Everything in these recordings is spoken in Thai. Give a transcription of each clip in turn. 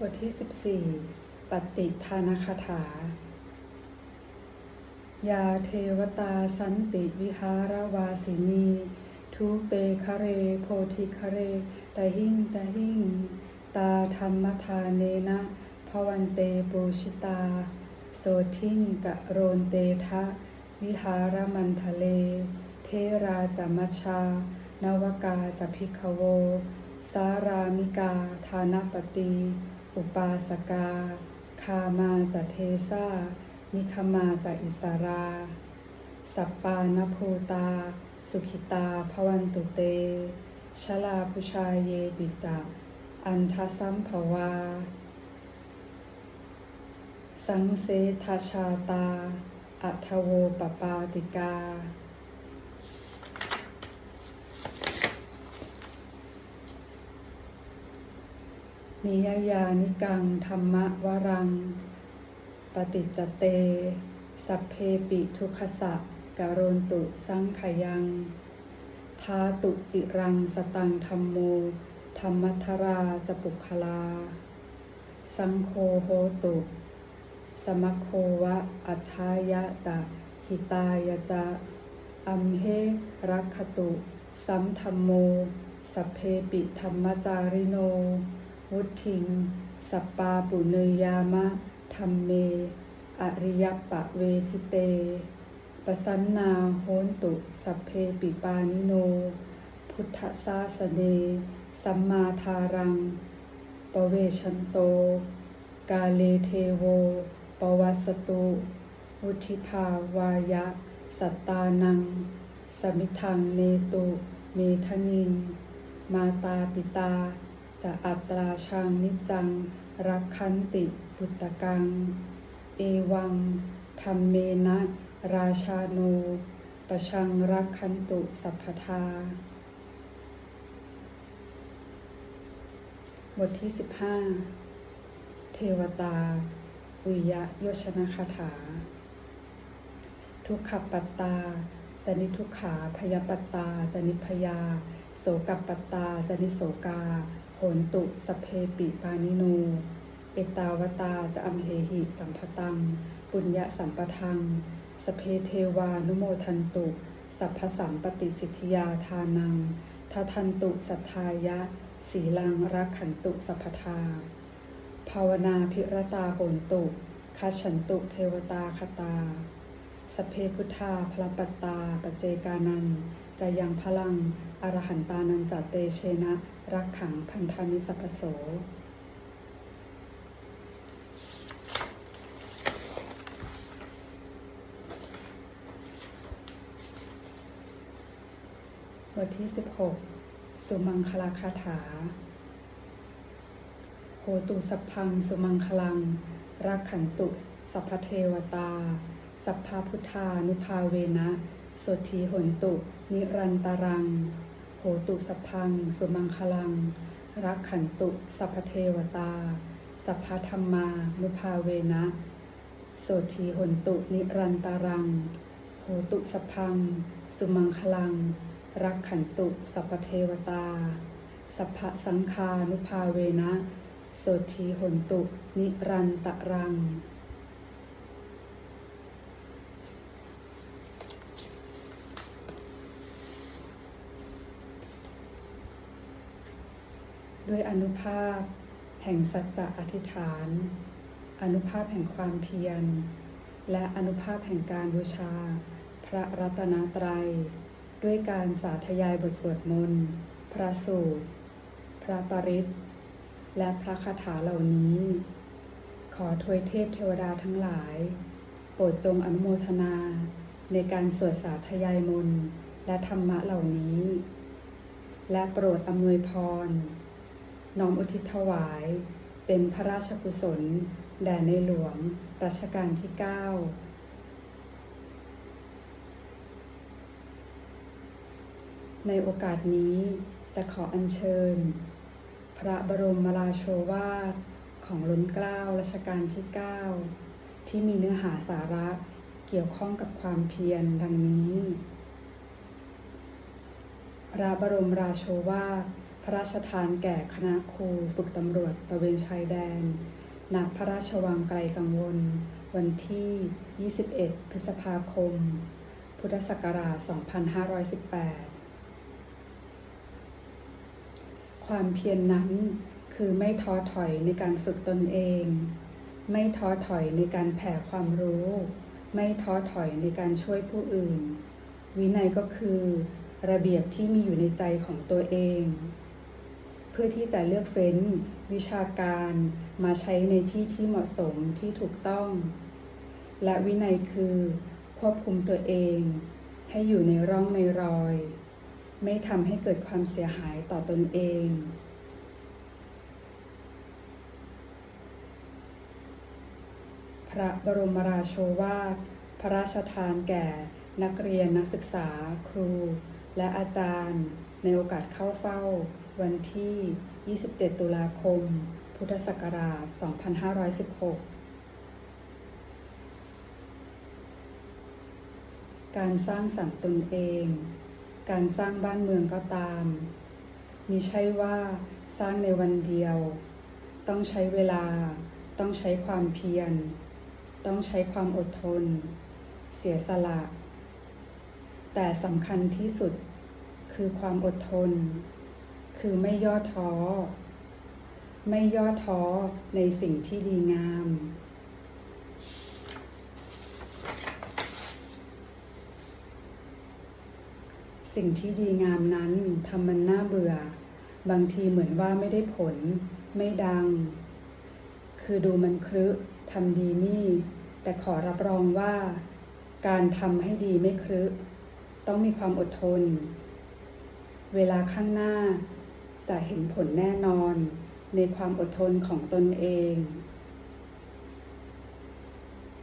บทที่ 14 ปฏิทานคาถา ยาเทวตาสันติวิหารวาสินี ทุเปคเร โพธิคเรตหิงตหิงตาธรรมทานเนนะภวันเตปูชิตา โสทิงกะโรนเตทะ วิหารมันทะเล เทราจามัชา นวกาจะพิกขโว สารามิกาทานปตี อุปาสกา คามาจะเทสานิคมาจะอิสารา สัปปานภูตา สุขิตาภวันตุเต ชลาพุชาเยปิจักอันทสัมภวา สังเสทชาตาอัทโวปปาติกา นิยยานิกังธรรมวรัง ปฏิจเต สัพเพปิทุขสะกโรนตุสังขยังทาตุจิรังสตังธรรมโม ธรรมัทราจปุคลา สังโฆโหตุ สมโควะอัทายะจะหิตายะจะ อัมเหรักขตุ สัมธรรมโม สัพเพปิธรรมจาริโน วุทิง สัปปาปุเนยามะธรรมเม อริยปะเวทิเตปสันนาโหนตุ สัพเพปิปานิโน พุทธสาสเน สัมมาทารัง ปเวชันโต กาเลเทโว ปวัสสตุวุธิภาวายะ สัตตานัง สมิทังเนตุ เมทนิน มาตาปิตา จะอัตราชังนิจัง รักขันติปุตตะกัง เอวังธรรมเมนะ ราชาโนประชังรักขันตุสัพพทา บทที่ 15 เทวตา อุยะโยชนะคาถา ทุกขปัตตาจนิทุกขาพยาปัตตา จนิพยา โสกัปปัตตา จนิโสกา โหนตุสเพปิปานิโน เอตาวตาจะอัมเหหิสัมพตัง ปุญญสัมปทัง สเพเทวานุโมทันตุ สัพพสัมปติสิทธิยาทานังทาทันตุสัทธายะ สีลังรักขันตุสัพพทา ภาวนาพิรตาโหนตุคาฉันตุเทวตาคตา สพเพพุทธาพระปัตตาปเจกานันจะยังพลัง อรหันตานันจัตเตเชนะ รักขังพันธามิสัพพโส บทที่ 16 สุมังคลาคาถา โหตุสัพพัง สุมังคลัง รักขันตุ สัพพเทวตา สัพพาพุทธานุภาเวนะโสทีหนตุ นิรันตรัง โหตุสัพพัง สุมังคลัง รักขันตุ สัพเทวตา สัพพธรรมานุภาเวนะโสทีหนตุ นิรันตรัง โหตุสัพพัง สุมังคลัง รักขันตุ สัพเทวตา สัพพสังคานุภาเวนะโสทีหนตุ นิรันตรัง ด้วยอนุภาพ แห่งสัจจะอธิษฐาน อนุภาพแห่งความเพียร และอนุภาพแห่งการบูชา พระรัตนตรัย ด้วยการสาธยายบทสวดมนต์ พระสูตร พระปริตและพระคาถาเหล่านี้ ขอทวยเทพเทวดาทั้งหลาย โปรดจงอนุโมทนา ในการสวดสาธยายมนต์และธรรมะเหล่านี้ และโปรดอำนวยพร น้อมอุทิศถวาย เป็นพระราชกุศล แด่ในหลวงรัชกาลที่ 9 ในโอกาสนี้จะขออัญเชิญ พระบรมราโชวาทของล้นเกล้ารัชกาลที่ 9 ที่มีเนื้อหาสาระเกี่ยวข้องกับความเพียรดังนี้ พระบรมราโชวาท ระราชทานแก่คณะครูฝึกตำรวจตะเวนชายแดนณพระราชวังไกลกังวล วันที่ 21 พฤษภาคม พุทธศักราช 2518 ความเพียรนนั้นคือไม่ท้อถอยในการฝึกตนเอง ไม่ท้อถอยในการแผ่ความรู้ ไม่ท้อถอยในการช่วยผู้อื่น วินัยก็คือ ระเบียบที่มีอยู่ในใจของตัวเอง พื่อที่จะเลือกเฟ้นวิชาการมาใช้ในที่ที่เหมาะสมที่ถูกต้อง และวินัยคือควบคุมตัวเอง ให้อยู่ในร่องในรอย ไม่ทำให้เกิดความเสียหายต่อตนเองพระบรมราโชวาท พระราชทานแก่นักเรียนนักศึกษา ครู และอาจารย์ ในโอกาสเข้าเฝ้า วันที่ 27 ตุลาคม พุทธศักราช 2516 การสร้างสรรค์ตนเอง การสร้างบ้านเมืองก็ตามมิใช่ว่าสร้างในวันเดียว ต้องใช้เวลา ต้องใช้ความเพียร ต้องใช้ความอดทน เสียสละ แต่สำคัญที่สุดคือความอดทน คือไม่ย่อท้อ ไม่ย่อท้อในสิ่งที่ดีงาม สิ่งที่ดีงามนั้นทำมันน่าเบื่อ บางทีเหมือนว่าไม่ได้ผล ไม่ดัง คือดูมันครึทำดีนี่ แต่ขอรับรองว่า การทำให้ดีไม่ครึต้องมีความอดทน เวลาข้างหน้า จะเห็นผลแน่นอนในความอดทนของตนเอง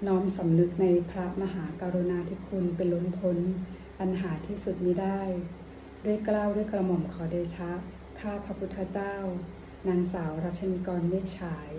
น้อมสำนึกในพระมหากรุณาธิคุณเป็นล้นพ้น อันหาที่สุดมิได้ ด้วยกล้าวด้วยกระหม่อมขอเดชะ ข้าพระพุทธเจ้า นางสาวรัชนีกรเมฆฉาย